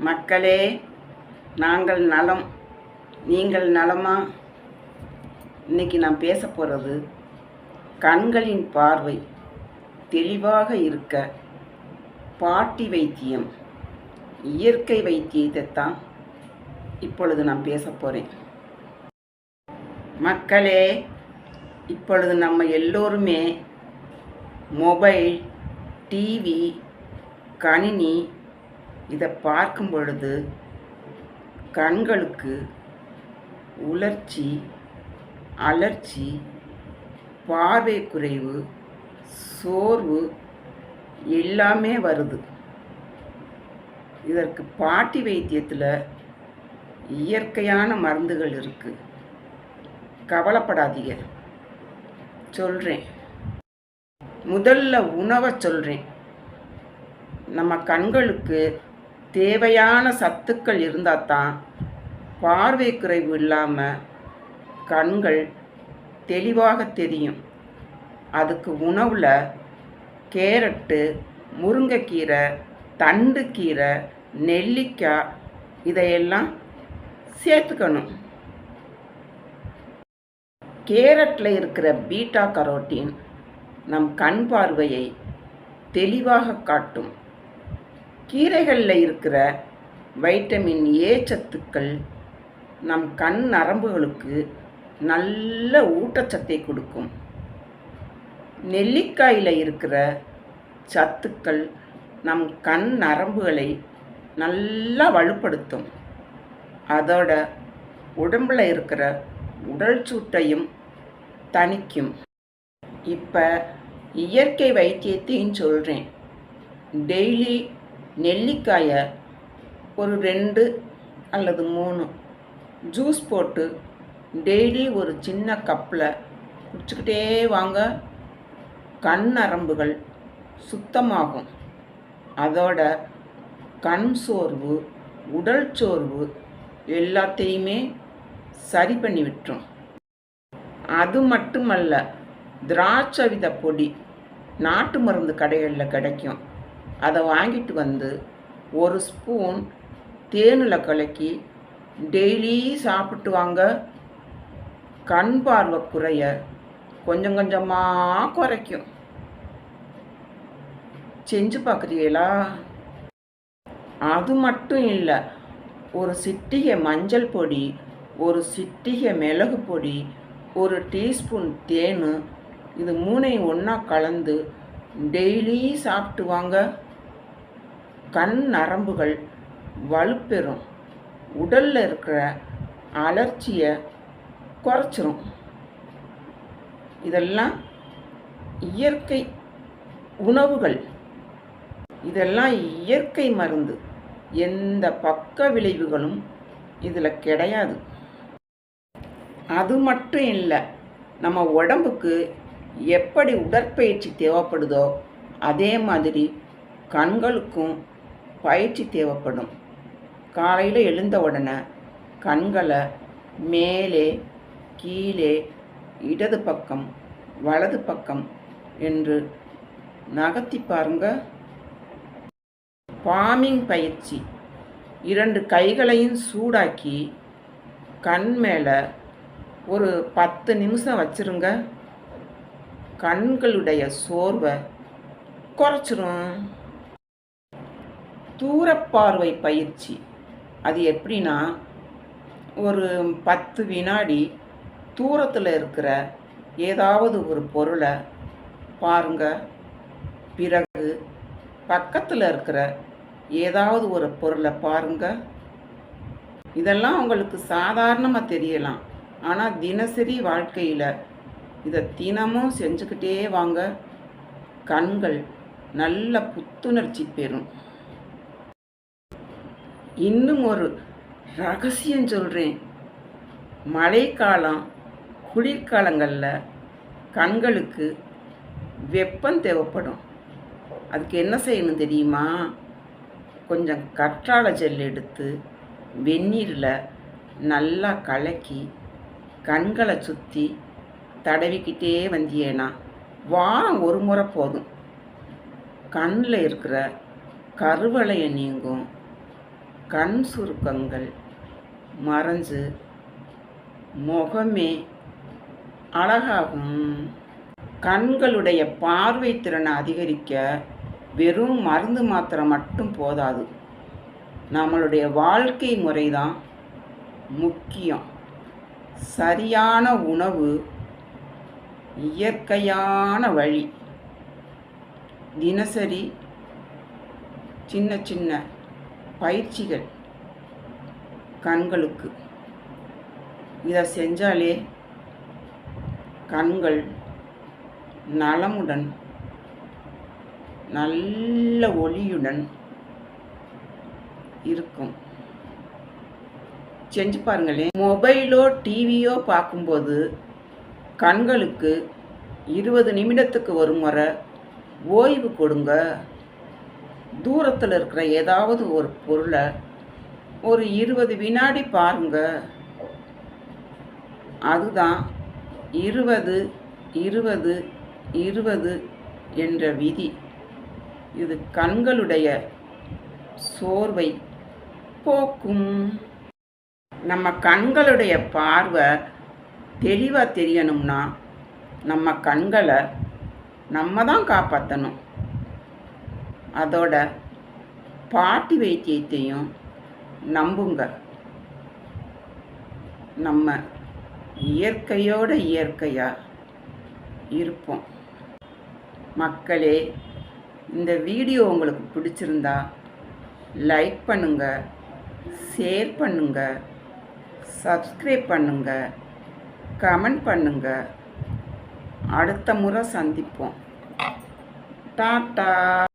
மக்களே நாங்கள் நலம். நீங்கள் நலமா? இன்னைக்கு நான் பேச போகிறது கண்களின் பார்வை தெளிவாக இருக்க பாட்டி வைத்தியம் இயற்கை வைத்தியத்தை தான் இப்பொழுது நான் பேச போகிறேன் மக்களே இப்பொழுது நம்ம எல்லோருமே மொபைல் டிவி கணினி இதை பார்க்கும் பொழுது கண்களுக்கு உலர்ச்சி அலர்ச்சி பார்வை குறைவு சோர்வு எல்லாமே வருது. இதற்கு பாட்டி வைத்தியத்தில் இயற்கையான மருந்துகள் இருக்குது கவலைப்படாதீங்க. சொல்கிறேன் முதல்ல உணவை சொல்கிறேன் நம்ம கண்களுக்கு தேவையான சத்துக்கள் இருந்தால் தான் பார்வை குறைவு இல்லாமல் கண்கள் தெளிவாக தெரியும். அதுக்கு உணவில் கேரட்டு முருங்கைக்கீரை தண்டுக்கீரை நெல்லிக்காய் இதையெல்லாம் சேர்த்துக்கணும். கேரட்டில் இருக்கிற பீட்டா கரோட்டின் நம் கண் பார்வையை தெளிவாக காட்டும். கீரைகளில் இருக்கிற வைட்டமின் ஏ சத்துக்கள் நம் கண் நரம்புகளுக்கு நல்ல ஊட்டச்சத்தை கொடுக்கும். நெல்லிக்காயில் இருக்கிற சத்துக்கள் நம் கண் நரம்புகளை நல்லா வலுப்படுத்தும். அதோட உடம்பில் இருக்கிற உடல் சூட்டையும் தணிக்கும். இப்போ இயற்கை வைத்தியத்தையும் சொல்கிறேன் டெய்லி நெல்லிக்காயை ஒரு ரெண்டு அல்லது மூணு ஜூஸ் போட்டு டெய்லி ஒரு சின்ன கப்பில் குடிச்சுக்கிட்டே வாங்க. கண் நரம்புகள் சுத்தமாகும். அதோட கண் சோர்வு உடல் சோர்வு எல்லாத்தையுமே சரி பண்ணி விட்டுரும். அது மட்டுமல்ல திராட்சை வித பொடி நாட்டு மருந்து கடைகளில் கிடைக்கும். அதை வாங்கிட்டு வந்து ஒரு ஸ்பூன் தேனில் கலக்கி டெய்லி சாப்பிட்டு வாங்க. கண் பார்வை குறைய கொஞ்சம் கொஞ்சமாக குறைக்கும். செஞ்சு பார்க்குறீங்களா? அது மட்டும் இல்லை ஒரு சிட்டிகை மஞ்சள் பொடி ஒரு சிட்டிகை மிளகு பொடி ஒரு டீஸ்பூன் தேன் இது மூணையும் ஒன்றா கலந்து டெய்லி சாப்பிட்டு வாங்க. கண் நரம்புகள் வலுப்பெறும். உடலில் இருக்கிற அலர்ச்சியை குறைச்சிரும். இதெல்லாம் இயற்கை உணவுகள். இதெல்லாம் இயற்கை மருந்து. எந்த பக்க விளைவுகளும் இதில் கிடையாது. அது மட்டும் இல்லை நம்ம உடம்புக்கு எப்படி உடற்பயிற்சி தேவைப்படுதோ அதே மாதிரி கண்களுக்கும் பயிற்சி தேவைப்படும். காலையில் எழுந்த உடனே கண்களை மேலே கீழே இடது பக்கம் வலது பக்கம் என்று நகர்த்தி பாருங்க. பாமிங் பயிற்சி. இரண்டு கைகளையும் சூடாக்கி கண் மேலே ஒரு பத்து நிமிஷம் வச்சிருங்க. கண்களுடைய சோர்வை குறைச்சிரும். தூரப்பார்வை பயிற்சி. அது எப்படின்னா ஒரு பத்து வினாடி தூரத்தில் இருக்கிற ஏதாவது ஒரு பொருளை பாருங்க. பிறகு பக்கத்தில் இருக்கிற ஏதாவது ஒரு பொருளை பாருங்க. இதெல்லாம் உங்களுக்கு சாதாரணமாக தெரியலாம். ஆனால் தினசரி வாழ்க்கையில் இதை தினமும் செஞ்சுக்கிட்டே வாங்க. கண்கள் நல்ல புத்துணர்ச்சி பெறும். இன்னும் ஒரு ரகசியம் சொல்கிறேன் மழைக்காலம் குளிர்காலங்களில் கண்களுக்கு வெப்பம் தேவைப்படும். அதுக்கு என்ன செய்யணும் தெரியுமா? கொஞ்சம் கற்றாழை ஜெல் எடுத்து வெந்நீரில் நல்லா கலக்கி கண்களை சுற்றி தடவிக்கிட்டே வந்தியேனா வாரம் ஒரு முறை போதும். கண்ணில் இருக்கிற கருவளையை நீங்கும். கண் சுருக்கங்கள் மறைஞ்சு முகமே அழகாகும். கண்களுடைய பார்வை திறனை அதிகரிக்க வெறும் மருந்து மாத்திரை மட்டும் போதாது. நம்மளுடைய வாழ்க்கை முறை தான் முக்கியம். சரியான உணவு இயற்கையான வழி. தினசரி சின்ன சின்ன பயிற்சிகள் கண்களுக்கு. இதை செஞ்சாலே கண்கள் நலமுடன் நல்ல ஒளியுடன் இருக்கும். செஞ்சு பாருங்களேன். மொபைலோ டிவியோ பார்க்கும்போது கண்களுக்கு இருபது நிமிடத்துக்கு ஒரு முறை ஓய்வு கொடுங்க. தூரத்தில் இருக்கிற ஏதாவது ஒரு பொருளை ஒரு இருபது வினாடி பாருங்க. அதுதான் இருபது இருபது இருபது என்ற விதி. இது கண்களுடைய சோர்வை போக்கும். நம்ம கண்களுடைய பார்வை தெளிவாக தெரியணும்னா நம்ம கண்களை நம்ம தான் காப்பாற்றணும் அதோட பாட்டி வைத்தியத்தையும் நம்புங்க. நம்ம இயற்கையோட இயற்கையாக இருப்போம். மக்களே இந்த வீடியோ உங்களுக்கு பிடிச்சிருந்தா லைக் பண்ணுங்க ஷேர் பண்ணுங்க சப்ஸ்கிரைப் பண்ணுங்க கமெண்ட் பண்ணுங்க. அடுத்த முறை சந்திப்போம். டாட்டா!